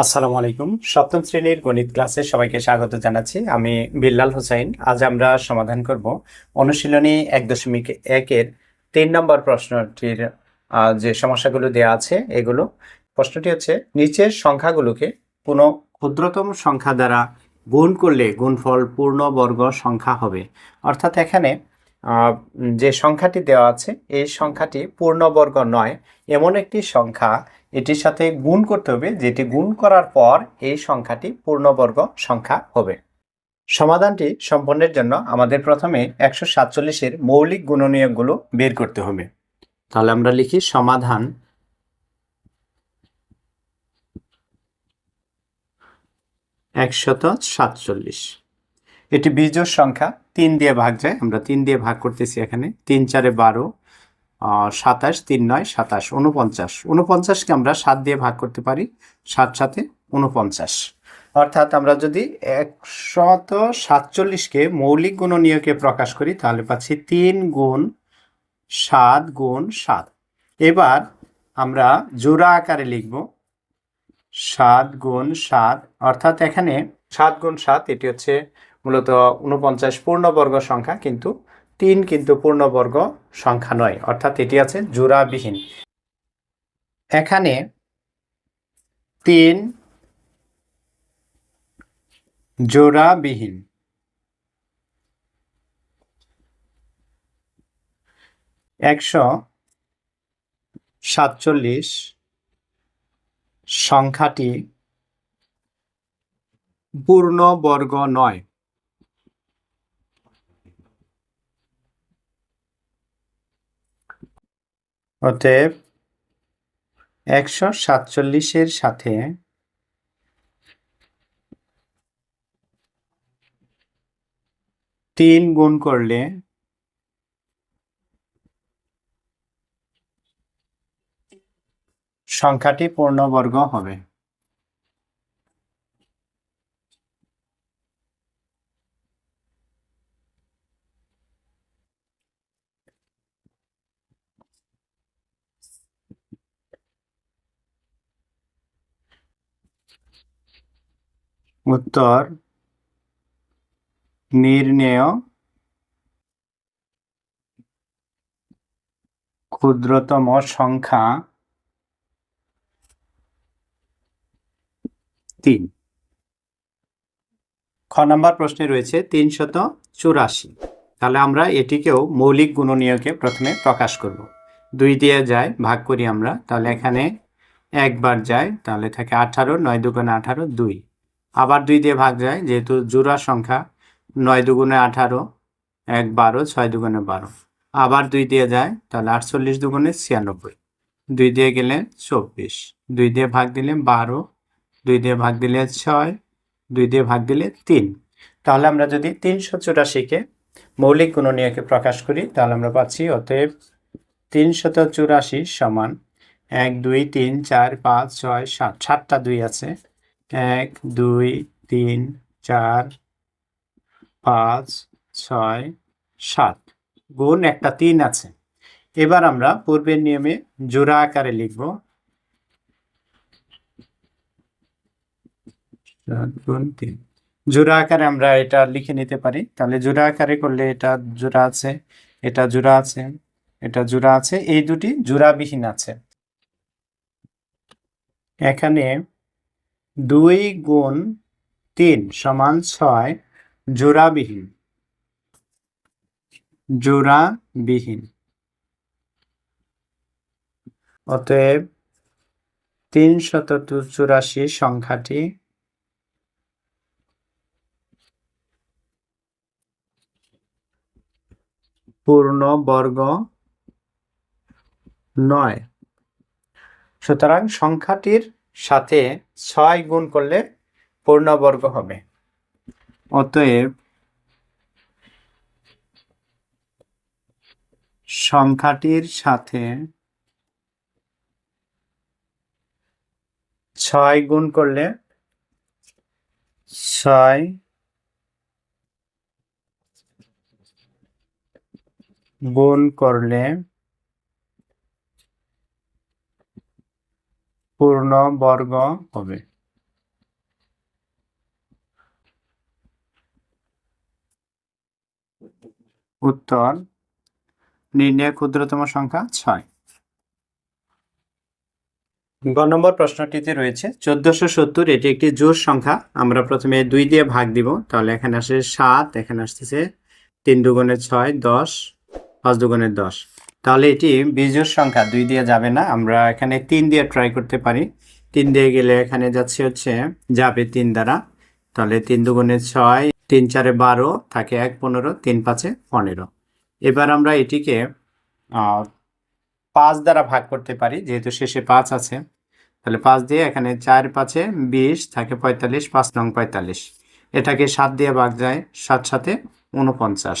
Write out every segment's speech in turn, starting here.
আসসালামু আলাইকুম। সপ্তম শ্রেণির গণিত ক্লাসে সবাইকে স্বাগত জানাচ্ছি। আমি বিল্লাল হোসাইন। আজ আমরা সমাধান করব অনুশীলনী এক দশমিক একের তিন নম্বর প্রশ্নটির যে সমস্যাগুলো দেওয়া আছে এগুলো। প্রশ্নটি হচ্ছে, নিচের সংখ্যাগুলোকে কোনো ক্ষুদ্রতম সংখ্যা দ্বারা গুণ করলে গুণফল পূর্ণবর্গ সংখ্যা হবে। অর্থাৎ এখানে যে সংখ্যাটি দেওয়া আছে, এই সংখ্যাটি পূর্ণবর্গ নয়, এমন একটি সংখ্যা এটির সাথে গুণ করতে হবে, যেটি গুণ করার পর এই সংখ্যাটি পূর্ণবর্গ সংখ্যা হবে। সমাধানটি সম্পন্নের জন্য আমাদের প্রথমে একশো সাতচল্লিশের মৌলিক গুণনীয়কগুলো বের করতে হবে। তাহলে আমরা লিখি সমাধান একশত সাতচল্লিশ। এটি বীজোড় সংখ্যা। তিন দিয়ে ভাগ যায়, আমরা তিন দিয়ে ভাগ করতেছি এখানে। তিন চারে বারো সাতাশ, তিন নয়, সাতাশ উনপঞ্চাশ উনপঞ্চাশকে আমরা সাত দিয়ে ভাগ করতে পারি, সাত সাথে উনপঞ্চাশ অর্থাৎ আমরা যদি একশত সাতচল্লিশকে মৌলিক গুণনীয়কে প্রকাশ করি, তাহলে পাচ্ছি তিন গুণ সাত গুণ সাত। এবার আমরা জোড়া আকারে লিখব, সাত গুণ সাত। অর্থাৎ এখানে সাত গুণ সাত, এটি হচ্ছে মূলত উনপঞ্চাশ পূর্ণবর্গ সংখ্যা, কিন্তু তিন কিন্তু পূর্ণবর্গ সংখ্যা নয়, অর্থাৎ এটি আছে জোড়াবিহীন। এখানে তিন জোড়াবিহীন। একশো সাতচল্লিশ সংখ্যাটি পূর্ণবর্গ নয়। অতএব একশো সাতচল্লিশের সাথে তিন গুণ করলে সংখ্যাটি পূর্ণবর্গ হবে। উত্তর, নির্ণেয়, ক্ষুদ্রতম সংখ্যা তিন। খ নম্বর প্রশ্নে রয়েছে তিনশত চুরাশি। তাহলে আমরা এটিকেও মৌলিক গুণনীয়কে প্রথমে প্রকাশ করব। দুই দিয়ে যায়, ভাগ করি আমরা, তাহলে এখানে একবার যায়, তাহলে থাকে আঠারো, নয় দুগুণে আঠারো, দুই। আবার দুই দিয়ে ভাগ যায়, যেহেতু জোড়া সংখ্যা নয় দুগুণে আঠারো, এক বারো, ছয় দুগুণে বারো। আবার দুই দিয়ে যায়, তাহলে আটচল্লিশ দুগুণে ছিয়ানব্বই। দুই দিয়ে গেলে চব্বিশ। দুই দিয়ে ভাগ দিলে বারো, দুই দিয়ে ভাগ দিলে ছয়, দুই দিয়ে ভাগ দিলে তিন। তাহলে আমরা যদি তিনশো চুরাশিকে মৌলিক গুণনীয়কে প্রকাশ করি, তাহলে আমরা পাচ্ছি অতএব তিনশত চুরাশি সমান এক, দুই, তিন, চার, পাঁচ, ছয়, সাত। সাতটা দুই আছে। এক, দুই, তিন, চার, পাঁচ, ছয়, সাত। গুণ একটা তিন আছে। এবার আমরা পূর্বের নিয়মে জোড়া আকারে লিখব। তিন। জোড়া আকারে আমরা এটা লিখে নিতে পারি। তাহলে জোড়া আকারে করলে এটা জোড়া আছে, এটা জোড়া আছে, এটা জোড়া আছে। এই দুটি জোড়াবিহীন আছে। এখানে দুই গুণ তিন সমান ছয় জোড়াবিহীন। জোড়াবিহীন। অতএব তিনশত চুরাশি সংখ্যাটি পূর্ণবর্গ নয়। সুতরাং সংখ্যাটির সাথে ছয় গুণ করলে পূর্ণবর্গ হবে। অতএব সংখ্যাটির সাথে ছয় গুণ করলে ছয় গুণ করলে পূর্ণ বর্গ হবে। উত্তর, নির্ণয় ক্ষুদ্রতম সংখ্যা ছয়। গ নম্বর প্রশ্নটিতে রয়েছে, চোদ্দশো সত্তর এটি একটি জোর সংখ্যা, আমরা প্রথমে দুই দিয়ে ভাগ দিব, তাহলে এখানে আসে সাত, এখানে আসতেছে তিন দুগুণে ছয়, দশ, পাঁচ দুগুণে দশ। তাহলে এটি বিজোড় সংখ্যা, দুই দিয়ে যাবে না। আমরা এখানে তিন দিয়ে ট্রাই করতে পারি। তিন দিয়ে গেলে এখানে যাচ্ছে হচ্ছে যাবে তিন দ্বারা। তাহলে তিন দুগুণে ছয়, তিন চারে বারো, থাকে এক পনেরো, তিন পাঁচে পনেরো। এবার আমরা এটিকে পাঁচ দ্বারা ভাগ করতে পারি, যেহেতু শেষে পাঁচ আছে। তাহলে পাঁচ দিয়ে এখানে চার পাঁচে বিশ, থাকে পঁয়তাল্লিশ, পাঁচ নং পঁয়তাল্লিশ। এটাকে সাত দিয়ে ভাগ যায়, সাত সাথে উনপঞ্চাশ।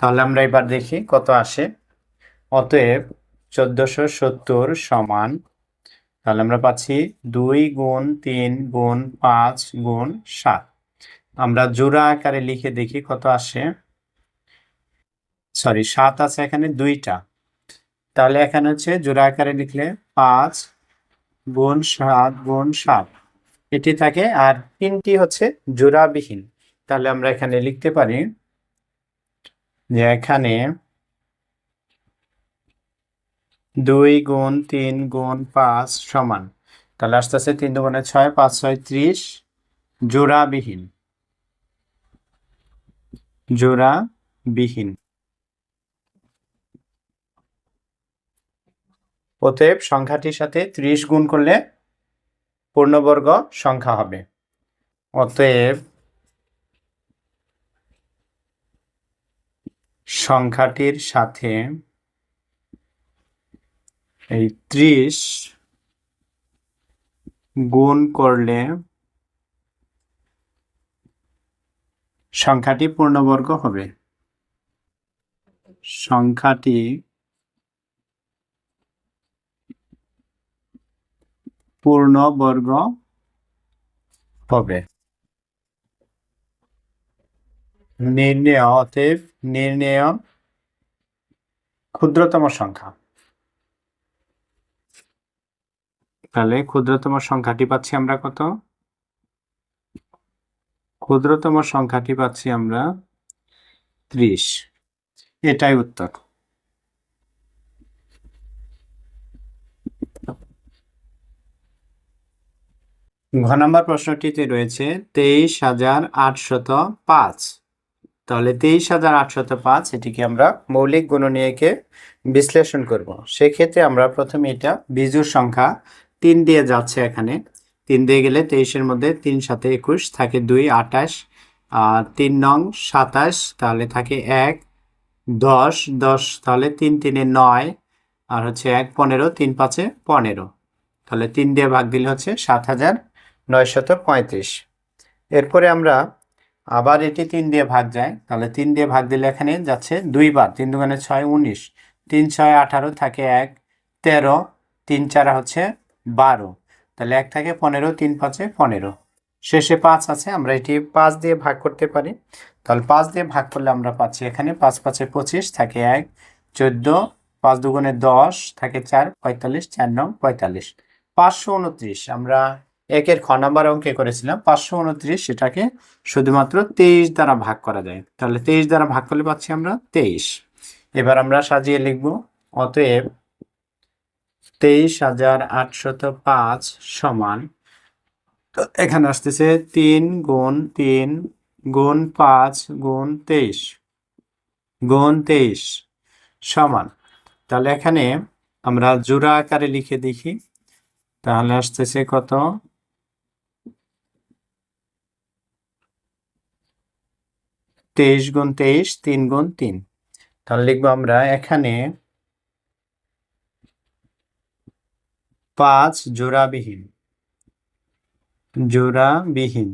তাহলে আমরা এবার দেখি কত আসে। অতএব চোদ্দশো সত্তর সমান, তাহলে আমরা পাচ্ছি দুই গুণ তিন গুণ পাঁচ গুণ সাত। আমরা জোড়া আকারে লিখে দেখি কত আসে। সরি সাত আছে এখানে দুইটা। তাহলে এখানে হচ্ছে জোড়া আকারে লিখলে পাঁচ গুণ সাত গুণ সাত। এটি থাকে আর তিনটি হচ্ছে জোড়াবিহীন। তাহলে আমরা এখানে লিখতে পারি যে এখানে দুই গুণ তিন গুণ পাঁচ সমান। তাহলে আস্তে আস্তে তিন দুগুণে ছয়, পাঁচ ছয় ত্রিশ। জোড়াবিহীন। জোড়াবিহীন। অতএব সংখ্যাটির সাথে ত্রিশ গুণ করলে পূর্ণবর্গ সংখ্যা হবে। অতএব সংখ্যাটির সাথে এই ত্রিশ গুণ করলে সংখ্যাটি পূর্ণবর্গ হবে। সংখ্যাটি পূর্ণবর্গ হবে। নির্ণয়, অতএব নির্ণয় ক্ষুদ্রতম সংখ্যা। তাহলে ক্ষুদ্রতম সংখ্যাটি পাচ্ছি আমরা কত? ক্ষুদ্রতম সংখ্যাটি পাচ্ছি আমরা ত্রিশ। এটাই উত্তর। ঘ নম্বর প্রশ্নটিতে রয়েছে, তেইশ হাজার আটশত পাঁচ। তাহলে তেইশ হাজার আটশত পাঁচ, এটিকে আমরা মৌলিক গুণনীয়কে বিশ্লেষণ করব। সেক্ষেত্রে আমরা প্রথমে এটা বিজুর সংখ্যা তিন দিয়ে যাচ্ছে এখানে। তিন দিয়ে গেলে তেইশের মধ্যে তিন সাথে একুশ, থাকে দুই, আঠাশ আর তিন নং, সাতাশ, তাহলে থাকে এক, দশ দশ, তাহলে তিন, তিনে নয়, আর হচ্ছে এক, পনেরো, তিন, পাঁচে পনেরো। তাহলে তিন দিয়ে ভাগ দিলে হচ্ছে সাত হাজার নয়শত পঁয়ত্রিশ। এরপরে আমরা আবার এটি তিন দিয়ে ভাগ যায় তাহলে তিন দিয়ে ভাগ দিলে এখানে যাচ্ছে দুইবার, তিন দোকানে ছয়, উনিশ, তিন, ছয়, আঠারো, থাকে এক, তেরো, তিন, চারা, হচ্ছে বারো। তাহলে এক থাকে পনেরো, তিন পাঁচে পনেরো। শেষে পাঁচ আছে, আমরা এটি পাঁচ দিয়ে ভাগ করতে পারি। তাহলে পাঁচ দিয়ে ভাগ করলে আমরা পাচ্ছি এখানে পাঁচ পাঁচে পঁচিশ থাকে এক, চোদ্দ, পাঁচ দুগুণে দশ থাকে চার, পঁয়তাল্লিশ, চার নং পঁয়তাল্লিশ। পাঁচশো উনত্রিশ, আমরা একের খ নাম্বার অঙ্কে করেছিলাম, পাঁচশো উনত্রিশ সেটাকে শুধুমাত্র তেইশ দ্বারা ভাগ করা যায়। তাহলে তেইশ দ্বারা ভাগ করলে পাচ্ছি আমরা তেইশ। এবার আমরা সাজিয়ে লিখব, অতএব তেইশ হাজার আটশত পাঁচ সমান। এখানে আসতেছে তিন গুণ তিন গুণ পাঁচ গুণ তেইশ। গুণ তেইশ সমান। তাহলে এখানে আমরা জোড়া আকারে লিখে দেখি। তাহলে আসতেছে কত? তেইশ গুণ তেইশ, তিন গুণ তিন। তাহলে লিখব আমরা এখানে পাঁচ জোড়াবিহীন। জোড়াবিহীন।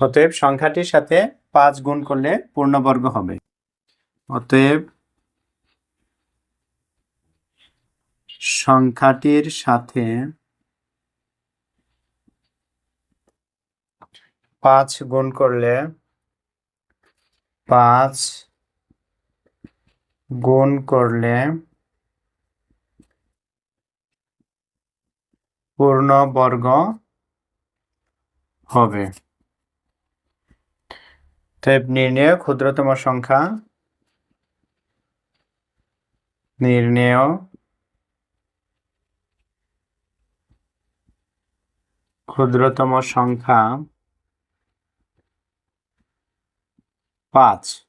অতএব সংখ্যাটির সাথে পাঁচ গুণ করলে পূর্ণবর্গ হবে। অতএব সংখ্যাটির সাথে পাঁচ গুণ করলে পাঁচ গুণ করলে পূর্ণবর্গ হবে। নির্ণেয় ক্ষুদ্রতম সংখ্যা নির্ণেয়। ক্ষুদ্রতম সংখ্যা পাঁচ।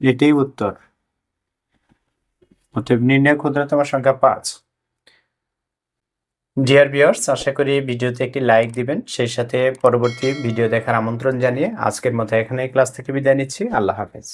এটাই উত্তর। অতএব নির্ণয় ক্ষুদ্রতম সংখ্যা পাঁচ। ডিয়ার ভিউয়ার্স আশা করি ভিডিওতে একটি লাইক দিবেন। সেই সাথে পরবর্তী ভিডিও দেখার আমন্ত্রণ জানিয়ে আজকের মতো এখানে ক্লাস থেকে বিদায় নিচ্ছি। আল্লাহ হাফেজ।